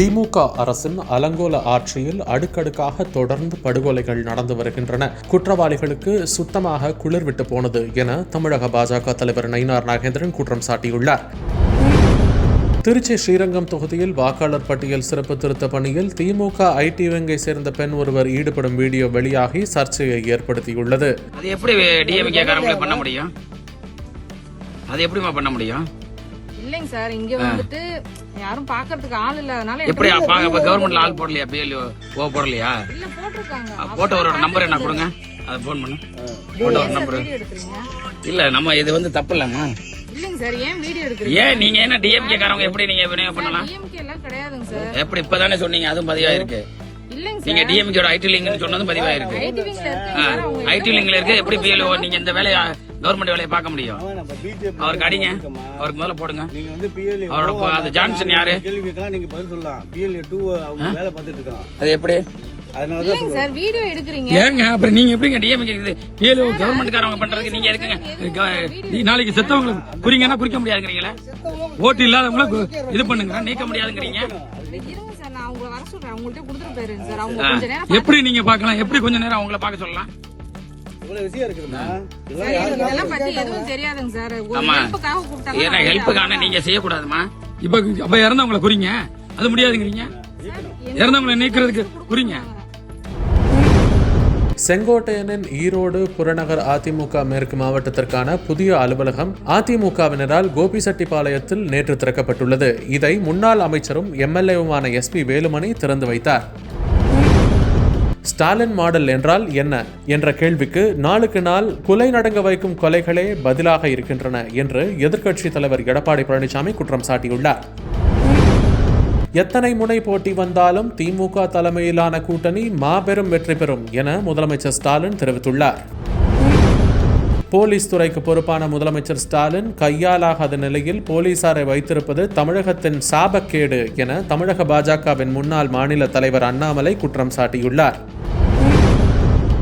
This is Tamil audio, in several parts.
திமுக அரசின் அலங்கோல ஆட்சியில் அடுக்கடுக்காக தொடர்ந்து படுகொலைகள் நடந்து வருகின்றன. குற்றவாளிகளுக்கு சுத்தமாக குளிர்விட்டு போனது என தமிழக பாஜக தலைவர் நயினார் நாகேந்திரன் குற்றம் சாட்டியுள்ளார். திருச்சி ஸ்ரீரங்கம் தொகுதியில் வாக்காளர் பட்டியல் சிறப்பு திருத்த பணியில் திமுக ஐடி வங்கை சேர்ந்த பெண் ஒருவர் ஈடுபடும் வீடியோ வெளியாகி சர்ச்சையை ஏற்படுத்தியுள்ளது. அது எப்படி டிஎம்கே பண்ண முடியும்? அது எப்படிமா பண்ண முடியும்? இல்லைங்க சார் இங்க வந்துட்டு யாரும் பாக்குறதுக்கு ஆள் இல்லாதனால எப்படி பாங்க இப்ப கவர்மெண்ட்ல ஆள் போடலையா பிஎல்ஓ ஓ போடலையா? இல்ல போட்டிருக்காங்க. போட்டவரோட நம்பர் என்ன கொடுங்க? அதை போன் பண்ணு. போட்டவர் நம்பர் இல்ல நம்ம இது வந்து தப்பு இல்லம்மா. சார் ஏன் வீடியோ எடுக்கிறீங்க? ஏன் நீங்க என்ன டிஎம்கே காரவங்க எப்படி நீங்க விநியோகம் பண்ணலாம்? டிஎம்கே எல்லாம் கிடையாதுங்க சார். எப்படி இப்பதானே சொன்னீங்க அதுவும் பதிவா இருக்கு இல்லைங்க நீங்க டிஎம்கேட ஐடி லிங்க்னு சொன்னதும் பதிவா இருக்கு ஐடி லிங்க்ல இருக்கு எப்படி பிஎல்ஓ நீங்க இந்த வேலையை கவர்மெண்ட் வேலையை பார்க்க முடியும். அவருக்கு அடிங்க. அவருக்கு முதல்ல போடுங்க. நீங்க வந்து பிஎல்ஏ அவரோட அது ஜான்சன் யாரு? கேள்விக்கெல்லாம் நீங்க பதில் சொல்லலாம். பிஎல்ஏ டூ அவங்க வேலை பார்த்துட்டு இருக்கான் அது எப்படி? அதனால தான் இல்லைங்க சார் வீடியோ எடுக்கிறீங்க. ஏங்க அப்புறம் நீங்க எப்படிங்க டிஎம்கே இது பிஎல்ஓ கவர்மெண்ட் காரவங்க பண்றதுக்கு நீங்க எதுக்குங்க? க- நீ நாளைக்கு செத்தவங்களுக்கு குறிங்கன்னா குறிக்க முடியாதுங்கிறீங்களா? ஓட்டு இல்லாதவங்கள கு- இது பண்ணுங்க. நீக்க முடியாதுங்கிறீங்க. இருங்க சார் நான் அவங்கள வர சொல்றேன். அவங்கள்ட்ட கொடுத்துட்டு போயிருங்க சார். அவங்க கொஞ்ச நேரம் எப்படி நீங்க பார்க்கலாம்? எப்படி கொஞ்ச நேரம் அவங்கள பார்க்க சொல்லலாம்? இவ்வளவு விஷயம் இருக்குதுமா சார், எனக்கு இதெல்லாம் பத்தி எதுவும் தெரியாதுங்க சார். ஒரு ஆமா. ஹெல்ப்புக்காக கூப்பிட்டாங்க ஏன்னா ஹெல்ப்புக்கான நீங்க செய்யக்கூடாதுமா. இப்ப அப்ப இறந்தவங்கள குறிங்க. அது முடியாதுங்கிறீங்க. இறந்தவங்கள நீக்கிறதுக்கு குறிங்க. செங்கோட்டையனின் ஈரோடு புறநகர் அதிமுக மேற்கு மாவட்டத்திற்கான புதிய அலுவலகம் அதிமுகவினரால் கோபிசெட்டிப்பாளையத்தில் நேற்று திறக்கப்பட்டுள்ளது. இதை முன்னாள் அமைச்சரும் எம்எல்ஏவுமான எஸ்பி வேலுமணி திறந்து வைத்தார். ஸ்டாலின் மாடல் என்றால் என்ன என்ற கேள்விக்கு நாளுக்கு நாள் கொலை நடங்க வைக்கும் கொலைகளே பதிலாக இருக்கின்றன என்று எதிர்க்கட்சித் தலைவர் எடப்பாடி பழனிசாமி குற்றம் சாட்டியுள்ளார். எத்தனை முனை போட்டி வந்தாலும் திமுக தலைமையிலான கூட்டணி மாபெரும் வெற்றி பெறும் என முதலமைச்சர் ஸ்டாலின் தெரிவித்துள்ளார். போலீஸ் துறைக்கு பொறுப்பான முதலமைச்சர் ஸ்டாலின் கையாலாகாத நிலையில் போலீசாரை வைத்திருப்பது தமிழகத்தின் சாபக்கேடு என தமிழக பாஜகவின் முன்னாள் மாநில தலைவர் அண்ணாமலை குற்றம் சாட்டியுள்ளார்.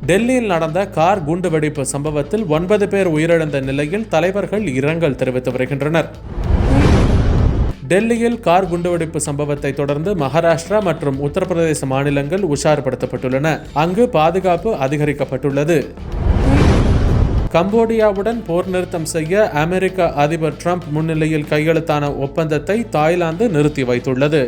டெல்லியில் நடந்த கார் குண்டுவெடிப்பு சம்பவத்தில் ஒன்பது பேர் உயிரிழந்த நிலையில் தலைவர்கள் இரங்கல் தெரிவித்து வருகின்றனர். டெல்லியில் கார் குண்டுவெடிப்பு சம்பவத்தை தொடர்ந்து மகாராஷ்டிரா மற்றும் உத்தரப்பிரதேச மாநிலங்கள் உஷார்படுத்தப்பட்டுள்ளன. அங்கு பாதுகாப்பு அதிகரிக்கப்பட்டுள்ளது. கம்போடியாவுடன் போர் நிறுத்தம் செய்ய அமெரிக்க அதிபர் ட்ரம்ப் முன்னிலையில் கையெழுத்தான ஒப்பந்தத்தை தாய்லாந்து நிறுத்தி வைத்துள்ளது.